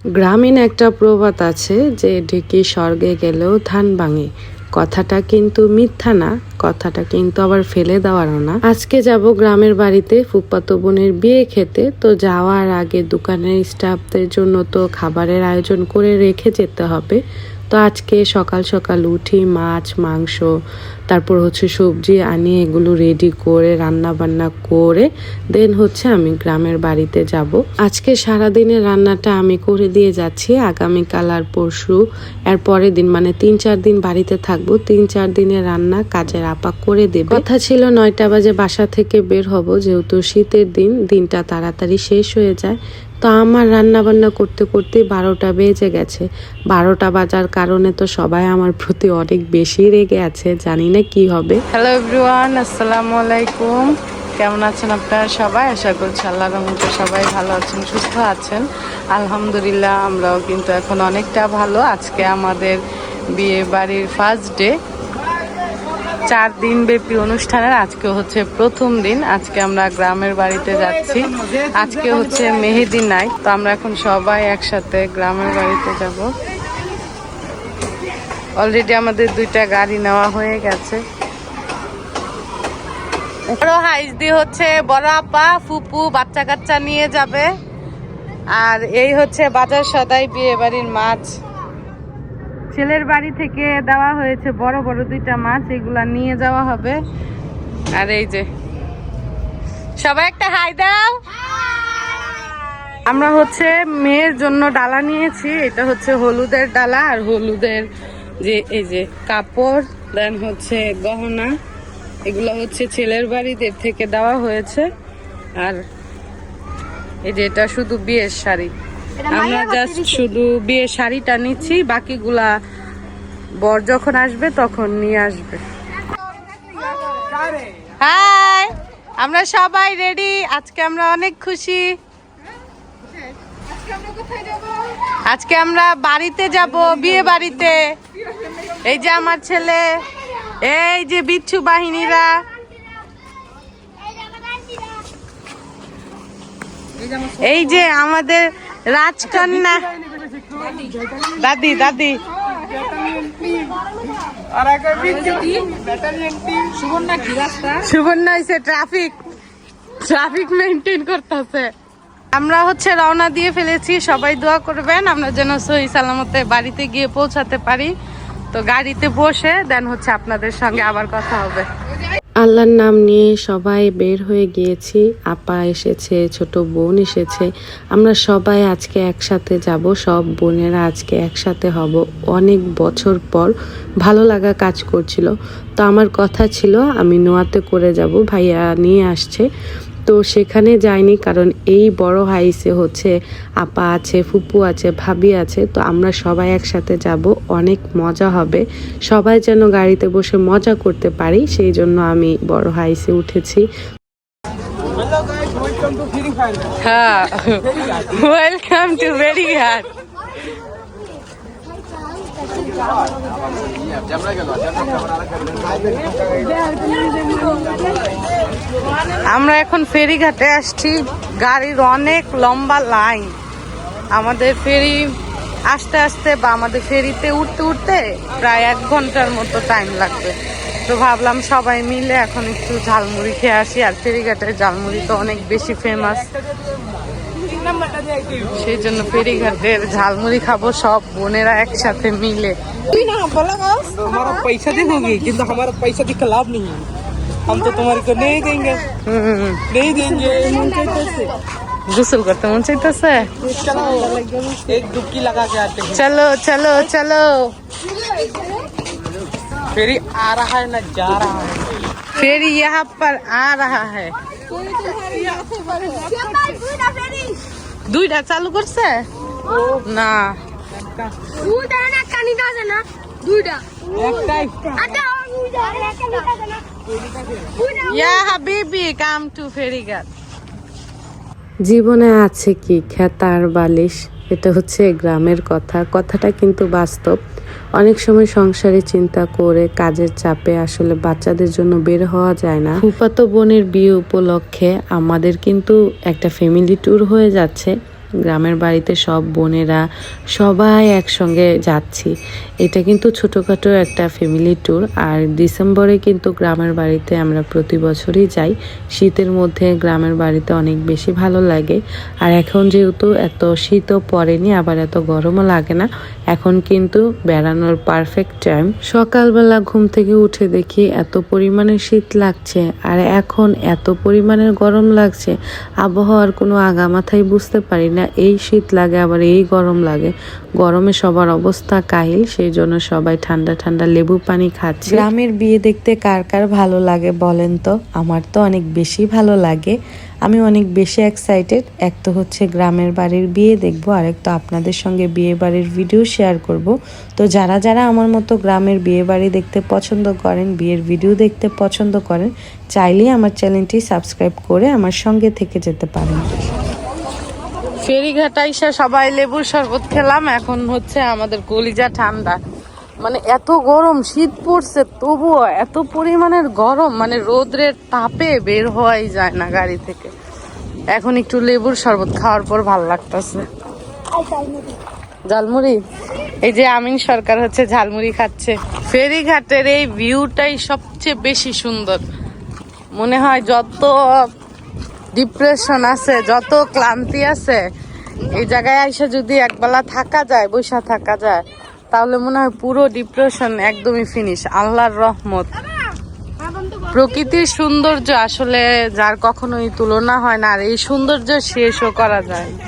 গ্রামীণ একটা প্রবাদ আছে যে ঢেকি স্বর্গে গেলেও ধান ভাঙে। কথাটা কিন্তু মিথ্যা না, কথাটা কিন্তু আবার ফেলে দেওয়ারও না। আজকে যাব গ্রামের বাড়িতে, ফুপাতো বোনের বিয়ে খেতে, তো যাওয়ার আগে দোকানের স্টাফদের জন্য তো খাবারের আয়োজন করে রেখে যেতে হবে। তো আজকে সকাল সকাল উঠি মাছ, মাংস, তারপর হচ্ছে সবজি আনিয়ে এগুলো রেডি করে রান্না বান্না করে দেন হচ্ছে আমি গ্রামের বাড়িতে যাব। আজকে সারা দিনের রান্নাটা আমি করে দিয়ে যাচ্ছি, আগামীকাল আর পরশু। এর পরের দিন মানে তিন চার দিন বাড়িতে থাকব, তিন চার দিনের রান্না কাজের আপা করে দেবে। কথা ছিল নয়টা বাজে বাসা থেকে বের হব, যেহেতু শীতের দিন, দিনটা তাড়াতাড়ি শেষ হয়ে যায় তো আমার রান্না বান্না করতে করতে বারোটা বেজে গেছে। বারোটা বাজার কারণে তো সবাই আমার প্রতি অনেক বেশি রেগে আছে, জানি না কি হবে। হ্যালো এভরিওয়ান আসসালামু আলাইকুম। কেমন আছেন আপনারা সবাই? আশা করছি আল্লাহর রহমতে সবাই ভালো আছেন, সুস্থ আছেন। আলহামদুলিল্লাহ, আমরাও কিন্তু এখন অনেকটা ভালো। আজকে আমাদের বিয়ে বাড়ির ফার্স্ট ডে চার দিন ব্যাপী অনুষ্ঠানের আজকে হচ্ছে প্রথম দিন। আজকে আমরা গ্রামের বাড়িতে যাচ্ছি। আজকে হচ্ছে মেহেদি নাইট, তো আমরা এখন সবাই একসাথে গ্রামের বাড়িতে যাব। অলরেডি আমাদের দুইটা গাড়ি নেওয়া হয়ে গেছে। হচ্ছে বড় আপা, ফুপু বাচ্চা কাচ্চা নিয়ে যাবে। আর এই হচ্ছে বাজার সদাই বিয়ে বাড়ির মাছ। ছেলের বাড়ি থেকে দেওয়া হয়েছে বড় বড় দুইটা মাছ, এগুলা নিয়ে যাওয়া হবে। আর এই যে, সবাই একটা হাই দাও। আমরা হচ্ছে মেয়ের জন্য ডালা নিয়েছি, এটা হচ্ছে হলুদের ডালা আর হলুদের যে এই যে কাপড় দেন হচ্ছে গহনা, এগুলো হচ্ছে ছেলের বাড়িদের থেকে দেওয়া হয়েছে। আর এই যে এটা শুধু বিয়ের শাড়ি। আমরা জাস্ট শুধু বিয়ে শাড়িটা নিচ্ছি বাকিগুলা বর যখন আসবে তখন নিয়ে আসবে। হাই আমরা সবাই রেডি আজকে আমরা অনেক খুশি। আজকে আমরা বাড়িতে যাব বিয়ে বাড়িতে। এই যে আমার ছেলে এই যে বিচ্ছু বাহিনীরা। এই যে আমাদের রাজকন্যা। দাদি দাদি। ট্রাফিক ট্রাফিক মেনটেন করতেছে। আমরা হচ্ছে রওনা দিয়ে ফেলেছি, সবাই দোয়া করবেন, আমরা যেন সহি সালামতে বাড়িতে গিয়ে পৌঁছাতে পারি। তো গাড়িতে বসে, দেন হচ্ছে আপনাদের সঙ্গে আবার কথা হবে। আল্লাহর নাম নিয়ে সবাই বের হয়ে গিয়েছি। আপা এসেছে, ছোট বোন এসেছে। আমরা সবাই আজকে একসাথে যাব, সব বোনেরা আজকে একসাথে হব। অনেক বছর পর ভালো লাগা কাজ করছিল। তো আমার কথা ছিল, আমি নোয়াতে করে যাব, ভাইয়া নিয়ে আসছে। তো সেখানে যাইনি কারণ এই বড় হাইসে হচ্ছে আপা আছে ফুপু আছে ভাবি আছে তো আমরা সবাই একসাথে যাব অনেক মজা হবে। সবাই যেন গাড়িতে বসে মজা করতে পারি সেই জন্য আমি বড় হাইসে উঠেছি। হ্যাঁ ওয়েলকাম টু ভেরি হার্ট আমরা এখন ফেরিঘাটে আসছি। গাড়ির অনেক লম্বা লাইন। আমাদের ফেরি আস্তে আস্তে বা আমাদের ফেরিতে উঠতে উঠতে প্রায় এক ঘণ্টার মতো টাইম লাগবে। তো ভাবলাম সবাই মিলে এখন একটু ঝালমুড়ি খেয়ে আসি। আর ফেরিঘাটের ঝালমুড়ি তো অনেক বেশি ফেমাস সেই জন্য ফেরিঘাটের ঝালমুড়ি খাবো সব বোনেরা একসাথে মিলে हमारा पैसा देखोगे किंतु हमारा पैसा के खिलाफ नहीं है हम तो तुम्हारे को नहीं देंगे হুম, नहीं देंगे গোসল করতে মন চাইতেছে चलो एक डुबकी लगा के आते हैं চলো চলো চলো फिर आ रहा है ना जा रहा है फिर यहाँ पर आ रहा है দুইটা চালু করছে? না। ইয়া হাবিবি কাম টু ফেরিঘাট জীবনে আছে কি খেতার বালিশ? এটা হচ্ছে গ্রামের কথা। কথাটা কিন্তু বাস্তব। অনেক সময় সংসারে চিন্তা করে কাজের চাপে আসলে বাচ্চাদের জন্য বের হওয়া যায় না। ফুফাতো বোনের বিয়ে উপলক্ষে আমাদের কিন্তু একটা ফ্যামিলি ট্যুর হয়ে যাচ্ছে। গ্রামের বাড়িতে সব বোনেরা সবাই একসঙ্গে যাচ্ছি। এটা কিন্তু ছোটোখাটো একটা ফ্যামিলি ট্যুর আর ডিসেম্বরে কিন্তু গ্রামের বাড়িতে আমরা প্রতি বছরই যাই। শীতের মধ্যে গ্রামের বাড়িতে অনেক বেশি ভালো লাগে। আর এখন যেহেতু এত শীতও পড়েনি, আবার এত গরমও লাগে না, এখন কিন্তু বেড়ানোর পারফেক্ট টাইম সকালবেলা ঘুম থেকে উঠে দেখি এত পরিমাণে শীত লাগছে, আর এখন এত পরিমাণের গরম লাগছে, আবহাওয়ার কোনো আগামাথাই বুঝতে পারি না। এই শীত লাগে, আবার এই গরম লাগে। গরমে সবার অবস্থা কাহিল, সেই জন্য সবাই ঠান্ডা ঠান্ডা লেবু পানি খাচ্ছে। গ্রামের বিয়ে দেখতে কার কার ভালো লাগে বলেন তো? আমার তো অনেক বেশি ভালো লাগে। আমি অনেক বেশি এক্সাইটেড এক তো হচ্ছে গ্রামের বাড়ির বিয়ে দেখব আর এক তো আপনাদের সঙ্গে বিয়ে বাড়ির ভিডিও শেয়ার করব। তো যারা যারা আমার মতো গ্রামের বিয়ে বাড়ি দেখতে পছন্দ করেন, বিয়ের ভিডিও দেখতে পছন্দ করেন, চাইলেই আমার চ্যানেলটি সাবস্ক্রাইব করে আমার সঙ্গে থেকে যেতে পারেন। ফেরিঘাট আইসা সবাই লেবুর শরবত খেলাম, এখন হচ্ছে আমাদের কলিজা ঠান্ডা। মানে এত গরম, শীত পড়ছে, তবুও এত পরিমাণের গরম মানে রোদ্রের তাপে বের হওয়াই যায় না গাড়ি থেকে। এখন একটু লেবুর শরবত খাওয়ার পর ভালো লাগতেছে। ঝালমুড়ি? এই যে আমিন সরকার হচ্ছে ঝালমুড়ি খাচ্ছে। ফেরিঘাটের এই ভিউটাই সবচেয়ে বেশি সুন্দর। মনে হয় যত ডিপ্রেশন আছে, যত ক্লান্তি আছে, এই জায়গায় এসে যদি একবেলা থাকা যায় বৈশা থাকা যায়, তাহলে মনে হয় পুরো ডিপ্রেশন একদমই ফিনিশ আল্লাহর রহমত। প্রকৃতির সৌন্দর্য আসলে যার কখনোই তুলনা হয় না, আর এই সৌন্দর্য শেষও করা যায় না।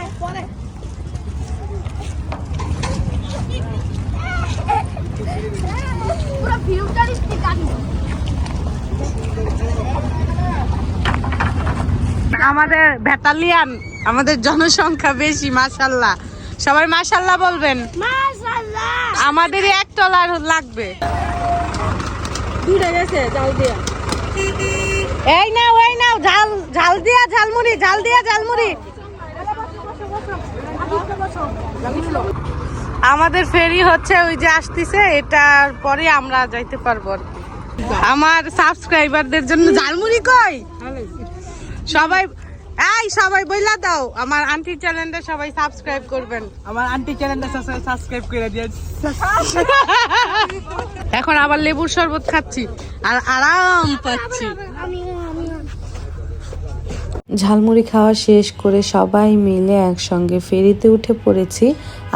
পুরো ফিউচারিস্টিক গাড়ি আমাদের ব্যাটালিয়ান আমাদের জনসংখ্যা বেশি মাশাল্লাহ। সবাই মাশাল্লাহ বলবেন? আমাদের এক টলার লাগবে। এই নাও এই নাও ঝাল ঝাল দিয়া ঝালমুড়ি ঝাল দিয়া ঝালমুড়ি। আমাদের ফেরি হচ্ছে ওই যে আসতেছে এটার পরে আমরা যাইতে পারব আর কি। আমার সাবস্ক্রাইবারদের জন্য ঝালমুড়ি কই? সবাই এই সবাই বইলা দাও। আমার আন্টি চ্যানেলটা সবাই সাবস্ক্রাইব করবেন। আমার আন্টি চ্যানেলটা সাবস্ক্রাইব করে দিয়ে এখন আবার লেবুর শরবত খাচ্ছি। আর আরাম পাচ্ছি। ঝালমুড়ি খাওয়া শেষ করে সবাই মিলে একসঙ্গে ফেরিতে উঠে পড়েছি।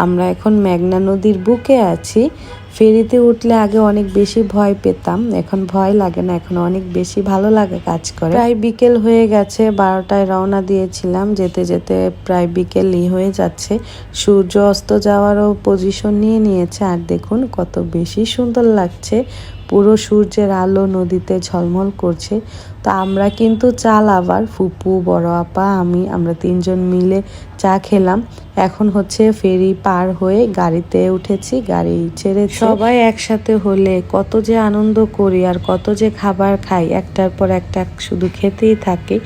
আমরা এখন মেঘনা নদীর বুকে আছি। ফেরিতে উঠলে আগে অনেক বেশি ভয় পেতাম। এখন ভয় লাগে না, এখন অনেক বেশি ভালো লাগে কাজ করে। প্রায় বিকেল হয়ে গেছে, বারোটায় রওনা দিয়েছিলাম। যেতে যেতে প্রায় বিকেলই হয়ে যাচ্ছে। সূর্য অস্ত যাওয়ারও পজিশন নিয়ে নিয়েছে। আর দেখুন কত বেশি সুন্দর লাগছে। পুরো সূর্যের আলো নদীতে ঝলমল করছে। তো আমরা কিন্তু চাল আবার, ফুপু, বড় আপা, আমি, আমরা তিনজন মিলে চা খেলাম। এখন হচ্ছে ফেরি পার হয়ে গাড়িতে উঠেছি, গাড়ি ছেড়ে সবাই একসাথে হলে কত যে আনন্দ করি আর কত যে খাবার খাই, একটার পর একটা শুধু খেতেই থাকি।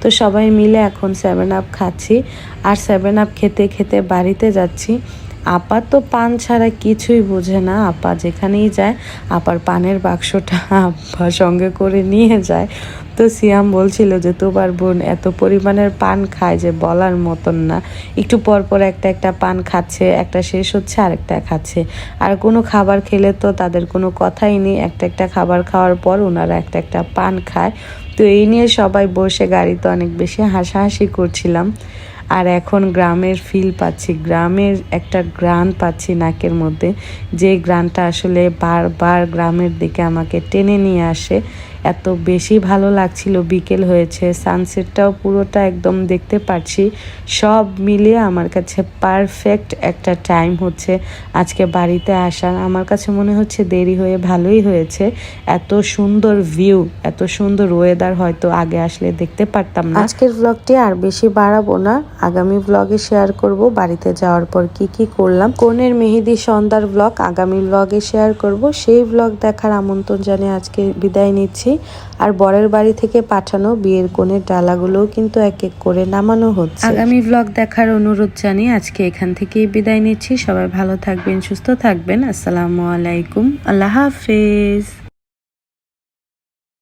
তো সবাই মিলে এখন সেভেন আপ খাচ্ছি আর সেভেন আপ খেতে খেতে বাড়িতে যাচ্ছি। আপা তো পান ছাড়া কিছুই বোঝে না। আপা যেখানেই যায়, আপার পানের বাক্সটা আপা সঙ্গে করে নিয়ে যায়। তো সিয়াম বলছিল যে, তোমার বোন এত পরিমাণের পান খায় যে বলার মতন না। একটু পর পর একটা একটা পান খাচ্ছে, একটা শেষ হচ্ছে আর একটা খাচ্ছে। আর কোনো খাবার খেলে তো তাদের কোনো কথাই নেই। একটা একটা খাবার খাওয়ার পর ওনারা একটা একটা পান খায়। তো এই নিয়ে সবাই বসে, গাড়িতে অনেক বেশি হাসাহাসি করছিলাম। আর এখন গ্রামের ফিল পাচ্ছি, গ্রামের একটা গ্রান পাচ্ছি নাকের মধ্যে। যে গ্রানটা আসলে বারবার গ্রামের দিকে আমাকে টেনে নিয়ে আসে এত বেশি ভালো লাগছিল, বিকেল হয়েছে সানসেটটাও পুরোটা একদম দেখতে পাচ্ছি সব মিলিয়ে আমার কাছে পারফেক্ট একটা টাইম হচ্ছে আজকে বাড়িতে আসার। আমার কাছে মনে হচ্ছে দেরি হয়ে ভালোই হয়েছে। এত সুন্দর ভিউ এত সুন্দর ওয়েদার হয়তো আগে আসলে দেখতে পারতাম না। আজকের ব্লগটি আর বেশি বাড়াবো না। আগামী ব্লগে শেয়ার করব, বাড়িতে যাওয়ার পর কি কি করলাম। কনের মেহেদি সন্ধ্যার ব্লগ আগামী ব্লগে শেয়ার করব। সেই ব্লগ দেখার আমন্ত্রণ জানিয়ে আজকে বিদায় নিচ্ছি। আর বরের বাড়ি থেকে পাঠানো বিয়ের কোণের ডালাগুলোও কিন্তু এক এক করে নামানো হচ্ছে। আগামী ব্লগ দেখার অনুরোধ জানিয়ে আজকে এখান থেকেই বিদায় নিচ্ছি। সবাই ভালো থাকবেন, সুস্থ থাকবেন। আসসালামু আলাইকুম। আল্লাহ হাফেজ।